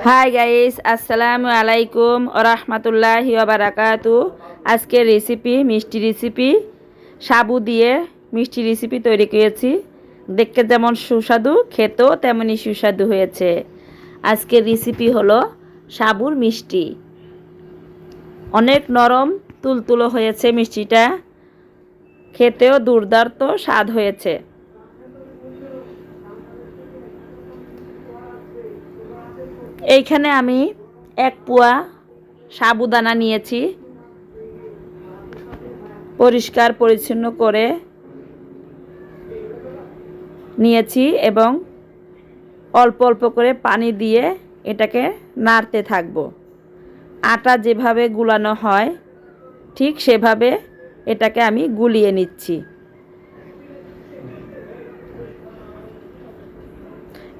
Hi guys আসসালামু আলাইকুম রহমতুল্লাহ বারাকাতু আজকের রেসিপি মিষ্টি রেসিপি সাবু দিয়ে মিষ্টি রেসিপি তৈরি করেছি। দেখতে যেমন সুস্বাদু, খেতেও তেমনই সুস্বাদু হয়েছে। আজকের রেসিপি হলো সাবুর মিষ্টি। অনেক নরম, তুলতুলো হয়েছে মিষ্টিটা। খেতেও দুর্দান্ত স্বাদ হয়েছে। এইখানে আমি এক পোয়া সাবুদানা নিয়েছি। পরিষ্কার, পরিচ্ছন্ন করে নিয়েছি এবং অল্প অল্প করে পানি দিয়ে এটাকে নাড়তে থাকব। আটা যেভাবে গুলানো হয়, ঠিক সেভাবে এটাকে আমি গুলিয়ে নিচ্ছি।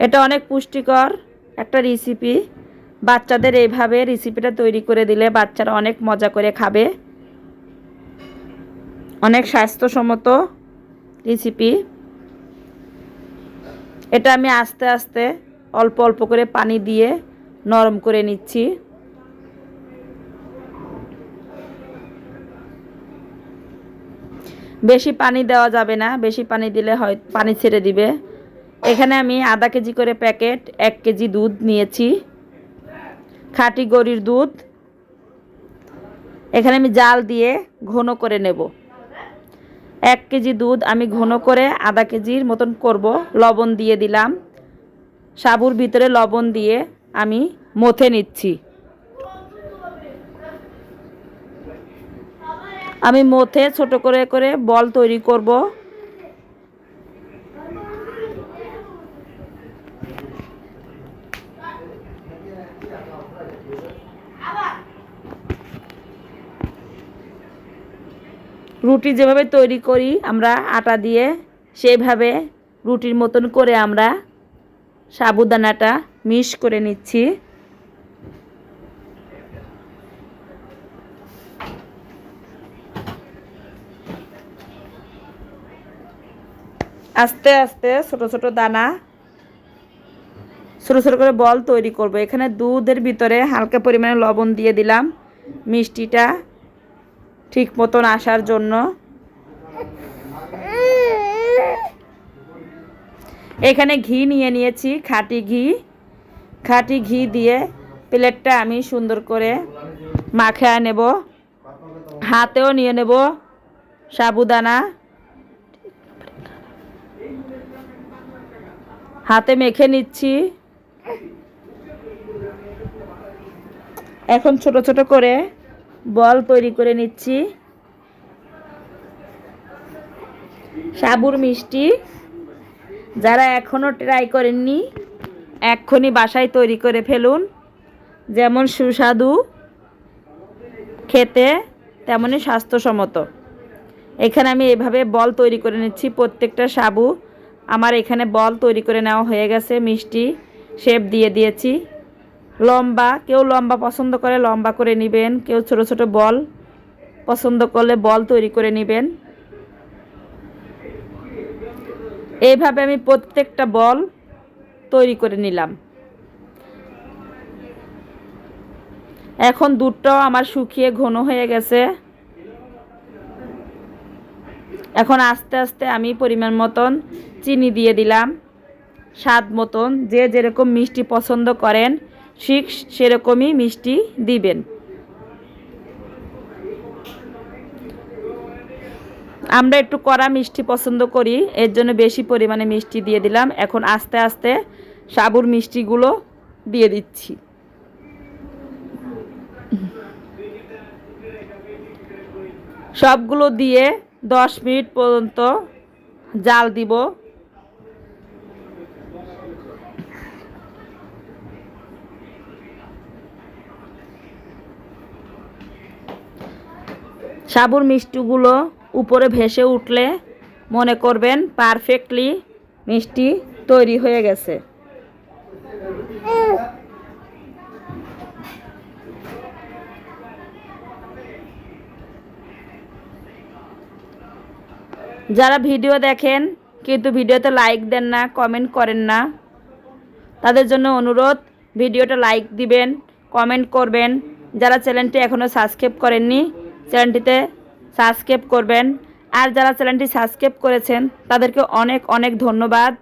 এটা অনেক পুষ্টিকর। একটা রেসিপি বাচ্চাদের এইভাবে রেসিপিটা তৈরি করে দিলে বাচ্চারা অনেক মজা করে খাবে। অনেক স্বাস্থ্যসম্মত রেসিপি এটা আমি আস্তে আস্তে অল্প অল্প করে পানি দিয়ে নরম করে নিচ্ছি। বেশি পানি দেওয়া যাবে না, বেশি পানি দিলে হয়, পানি ছেড়ে দিবে। এখানে আমি আধা কেজি করে প্যাকেট, এক কেজি দুধ নিয়েছি। খাঁটি গরির দুধ। এখানে আমি জাল দিয়ে ঘন করে নেব। এক কেজি দুধ আমি ঘন করে আধা কেজির মতন করব। লবণ দিয়ে দিলাম। সাবুর ভিতরে লবণ দিয়ে আমি মথে নিচ্ছি। আমি মথে ছোট করে করে বল তৈরি করব। রুটি যেভাবে তৈরি করি আমরা, আটা দিয়ে সেইভাবে রুটির মতন করে আমরা সাবুদানাটা মিশ করে নিচ্ছি। আস্তে আস্তে ছোট ছোট দানা, ছোটো ছোটো করে বল তৈরি করব। এখানে দুধের ভিতরে হালকা পরিমাণে লবণ দিয়ে দিলাম। মিষ্টিটা ঠিক মতন আসার জন্য। এখানে ঘি নিয়ে নিয়েছি, খাটি ঘি। খাটি ঘি দিয়ে প্লেটটা আমি সুন্দর করে মাখা নেব। হাতেও নিয়ে নেব সাবুদানা। হাতে মেখে নিচ্ছি। এখন ছোট ছোট করে বল তৈরি করে নিচ্ছি। সাবুর মিষ্টি। যারা এখনও ট্রাই করেননি, এক্ষুনি বাসায় তৈরি করে ফেলুন। যেমন সুস্বাদু, খেতে তেমনই স্বাস্থ্যসম্মত। এখানে আমি এভাবে বল তৈরি করে নিচ্ছি, প্রত্যেকটা সাবু। আমার এখানে বল তৈরি করে নেওয়া হয়ে গেছে, মিষ্টি শেপ দিয়ে দিয়েছি। লম্বা, কেউ লম্বা পছন্দ করে লম্বা করে নেবেন, কেউ ছোট ছোট বল পছন্দ করলে বল তৈরি করে নেবেন। এইভাবে আমি প্রত্যেকটা বল তৈরি করে নিলাম। এখন দুধটাও আমার শুকিয়ে ঘন হয়ে গেছে। এখন আস্তে আস্তে আমি পরিমাণ মতন চিনি দিয়ে দিলাম, স্বাদ মতন, যে যেরকম মিষ্টি পছন্দ করেন। ঠিক সেরকমই মিষ্টি দিবেন। আমরা একটু কড়া মিষ্টি পছন্দ করি, এর জন্য বেশি পরিমাণে মিষ্টি দিয়ে দিলাম। এখন আস্তে আস্তে সাবুর মিষ্টিগুলো দিয়ে দিচ্ছি। সবগুলো দিয়ে দশ মিনিট পর্যন্ত জাল দিব। সাবুর মিষ্টিগুলো উপরে ভেসে উঠলে মনে করবেন পারফেক্টলি মিষ্টি তৈরি হয়ে গেছে। যারা ভিডিও দেখেন, কিন্তু ভিডিওতে লাইক দেন না কমেন্ট করেন না, তাদের জন্য অনুরোধ, ভিডিওটা লাইক দিবেন কমেন্ট করবেন। যারা চ্যানেলটি এখনও সাবস্ক্রাইব করেননি চ্যানেলটিতে সাবস্ক্রাইব করবেন। আর যারা চ্যানেলটি সাবস্ক্রাইব করেছেন, তাদেরকে অনেক অনেক ধন্যবাদ।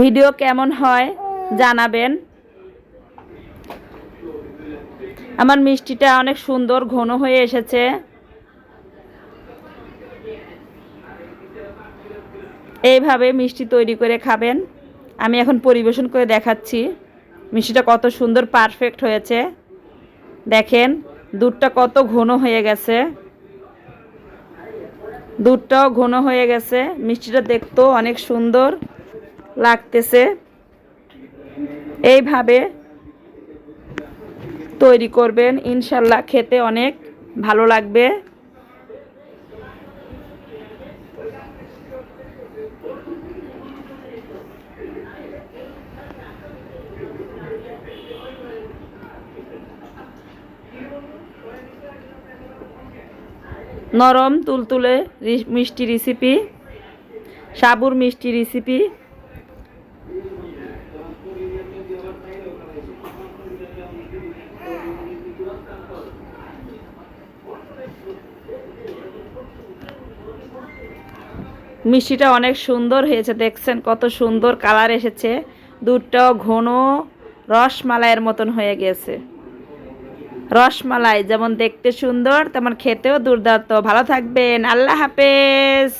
ভিডিও কেমন হয় জানাবেন। আমার মিষ্টিটা অনেক সুন্দর, ঘন হয়ে এসেছে। এইভাবে মিষ্টি তৈরি করে খাবেন। আমি এখন পরিবেশন করে দেখাচ্ছি। মিষ্টিটা কত সুন্দর পারফেক্ট হয়েছে। দেখেন, দুধটা কত ঘন হয়ে গেছে। দুধটাও ঘন হয়ে গেছে। মিষ্টিটা দেখতেও অনেক সুন্দর লাগতেছে। এইভাবে তৈরি করবেন। ইনশাল্লাহ খেতে অনেক ভালো লাগবে। নরম তুলতুলে মিষ্টি রেসিপি সাবুর মিষ্টি রেসিপি মিষ্টিটা অনেক সুন্দর হয়েছে, দেখছেন কত সুন্দর কালার এসেছে। দুধটাও ঘন রসমালাইয়ের মতন হয়ে গেছে। রসমালাই যেমন দেখতে সুন্দর তেমন খেতেও দুর্দান্ত। ভালো থাকবেন আল্লাহ হাফেজ।